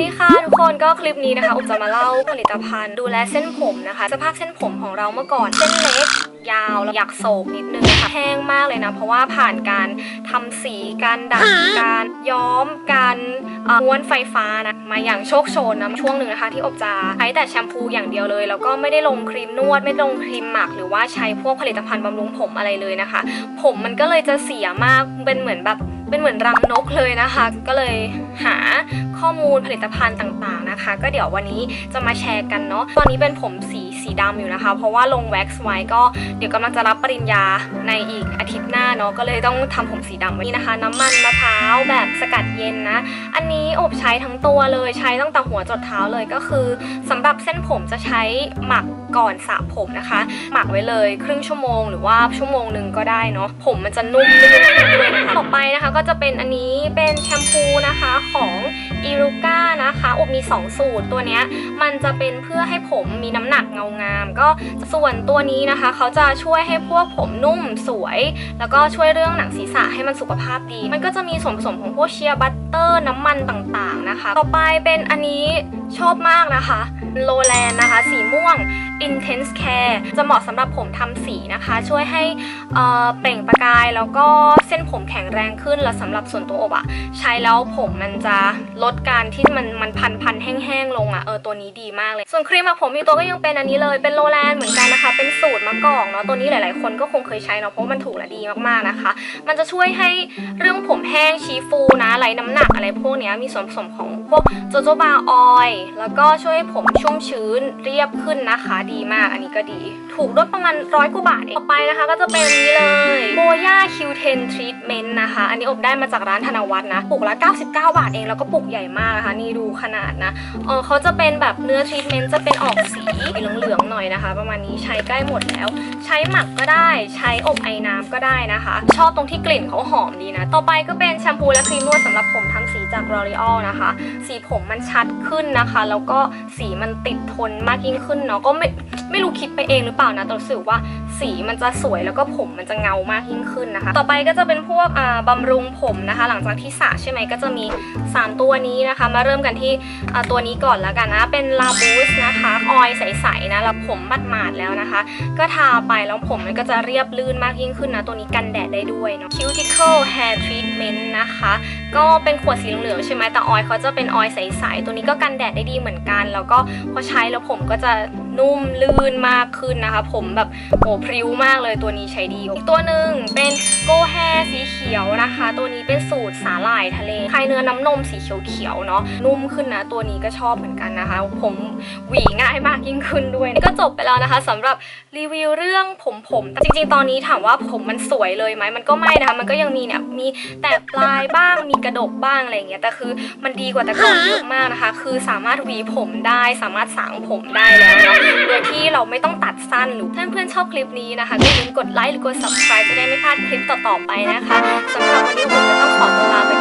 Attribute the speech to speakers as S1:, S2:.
S1: ดีค่ะ ทุกคนก็คลิปนี้นะคะอุจะมาเล่าผลิตภัณฑ์ดูแลเส้นผมนะคะ สภาพเส้นผมของเราเมื่อก่อนเส้นเล็กยาวแล้วอยากโศกนิดนึงค่ะแห้งมากเลยนะ เพราะว่าผ่านการทำสีการดัดการย้อมการม้วนไฟฟ้านะมาอย่างโชคโชนนะช่วงหนึ่งนะคะ ที่อบจะใช้แต่แชมพูอย่างเดียวเลย แล้วก็ไม่ได้ลงครีมนวด ไม่ลงครีมหมัก หรือว่าใช้พวกผลิตภัณฑ์บำรุงผมอะไรเลยนะคะ ผมมันก็เลยจะเสียมากเป็นเหมือนแบบเป็นเหมือนรังนกเลยนะคะ ก็เลยหาข้อมูลผลิตภัณฑ์ต่างๆนะคะ ก็เดี๋ยววันนี้จะมาแชร์กันเนาะตอนนี้เป็นผมสีสีดำอยู่นะคะ เพราะว่าลงแว็กซ์ไว้ก็เดี๋ยวกำลังจะรับปริญญาในอีกอาทิตย์หน้า เนาะก็เลยต้องทำผมสีดำไว้นี่นะคะ น้ำมันมะพร้าวแบบสกัดเย็นนะ อันนี้อบใช้ทั้งตัวเลยใช้ตั้งแต่หัวจดเท้าเลยก็คือสำหรับเส้นผมจะใช้หมักก่อนสระผมนะคะ หมักไว้เลยครึ่งชั่วโมงหรือว่าชั่วโมงหนึ่งก็ได้เนาะผมมันจะนุ่มลื่นขึ้นด้วยต่อไปนะคะ ก็จะเป็นอันนี้เป็นแชมพูนะคะของ อีรูก้านะคะอบมี 2 สูตรตัวเนี้ยมันจะเป็นเพื่อให้ผมมีน้ำหนักเงางาม ก็ส่วนตัวนี้นะคะ เขาจะช่วยให้พวกผมนุ่มสวย แล้วก็ช่วยเรื่องหนังศีรษะให้มันสุขภาพดี มันก็จะมีส่วนผสมของพวกเชียร์บัตเตอร์น้ำมันต่างๆนะคะ ต่อไปเป็นอันนี้ชอบมากนะคะโลแลน สีม่วง Intense Care จะเหมาะสำหรับผมทำสีนะคะ ช่วยให้เปล่งประกายแล้วก็เส้นผมแข็งแรงขึ้น แล้วสำหรับส่วนตัวอบอะใช้แล้วผมมันจะลดการที่มันมันพันพันแห้งๆลงอะเออตัวนี้ดีมากเลย ส่วนครีมหมักผมอีกตัวก็ยังเป็นอันนี้เลยเป็นโลแลนเหมือนกันนะคะ เป็นสูตรมะกอกเนาะตัวนี้หลายๆ คนก็คงเคยใช้เนาะเพราะว่ามันถูกและดีมากๆนะคะ มันจะช่วยให้เรื่องผมแห้งชี้ฟูนะไรน้ำหนักอะไรพวกเนี้ยมีส่วนผสมของพวกโจโจบาออยล์แล้วก็ช่วยให้ผมชุ่มชื้นเรียบขึ้นนะคะ ดีมากอันนี้ก็ดี ถูกลดประมาณร้อยกว่าบาทเองต่อไปนะคะ ก็จะเป็นนี้เลยโบย่า Q10 Treatment นต์นะคะ อันนี้อบได้มาจากร้านธนวัฒน์นะปลุกละ 99 บาทเองแล้วก็ปลุกใหญ่มากนะคะนี่ดูขนาดนะเออเขาจะเป็นแบบเนื้อทรีทเมนต์จะเป็นออกสีเหลืองๆหน่อยนะคะ ประมาณนี้ใช้ใกล้หมดแล้ว ใช้หมักก็ได้ใช้อบไอ้น้ำก็ได้นะคะ ชอบตรงที่กลิ่นเขาหอมดีนะ ต่อไปก็เป็นแชมพูและครีมนวดสำหรับผมทำสีจาก L'Oreal นะคะ สีผมมันชัดขึ้นนะคะ แล้วก็ สีมันติดทนมากยิ่งขึ้นเนาะก็ไม่ไม่รู้คิดไปเองหรือเปล่านะแต่รู้สึกว่า สีมันจะสวยแล้วก็ผมมันจะเงามากยิ่งขึ้นนะคะ ต่อไปก็จะเป็นพวกอ่าบำรุงผมนะคะ หลังจากที่สระใช่ไหมก็จะมี 3 ตัวนี้นะคะ มาเริ่มกันที่อ่าตัวนี้ก่อนแล้วกันนะเป็นลาบูสนะคะออยใสๆนะแล้วผมมัดหมาดๆแล้วนะคะ ก็ทาไปแล้วผมมันก็จะเรียบลื่นมากยิ่งขึ้นนะตัวนี้กันแดดได้ด้วยเนาะ Cuticle Hair Treatment นะคะ ก็เป็นขวดสีเหลืองๆใช่ไหมแต่ออยเขาจะเป็นออยใสๆตัวนี้ก็กันแดดได้ดีเหมือนกัน แล้วก็พอใช้แล้วผมก็จะนุ่มลื่นมากขึ้นนะคะ ผมแบบโอ้พริ้วมากเลยตัวนี้ใช้ดีอีกตัวหนึ่งเป็น Go Hair สีเขียวนะคะ ตัวนี้เป็นสูตรสาหร่ายทะเลคลายเนื้อน้ำนมสีเขียวๆเนาะนุ่มขึ้นนะตัวนี้ก็ชอบเหมือนกันนะคะ ผมหวีง่ายมากยิ่งขึ้นด้วยก็จบไปแล้วนะคะสำหรับรีวิวเรื่องผมผมจริงๆ ตอนนี้ถามว่าผมมันสวยเลยไหมมันก็ไม่นะคะมันก็ยังมีเนี่ยมีแต่ปลายบ้างมีกระดกบ้างอะไรอย่างเงี้ยแต่คือมันดีกว่าแต่ก่อนเยอะมากนะคะ คือสามารถหวีผมได้ สามารถสางผมได้แล้วเนาะโดยที่เราไม่ต้องตัดสั้นหรือเพื่อนๆชอบคลิปนี้นะคะก็อย่าลืมกดไลค์หรือกด subscribe จะได้ไม่พลาดคลิปต่อๆไปนะคะสำหรับวันนี้ผมจะต้องขอตัวลาไป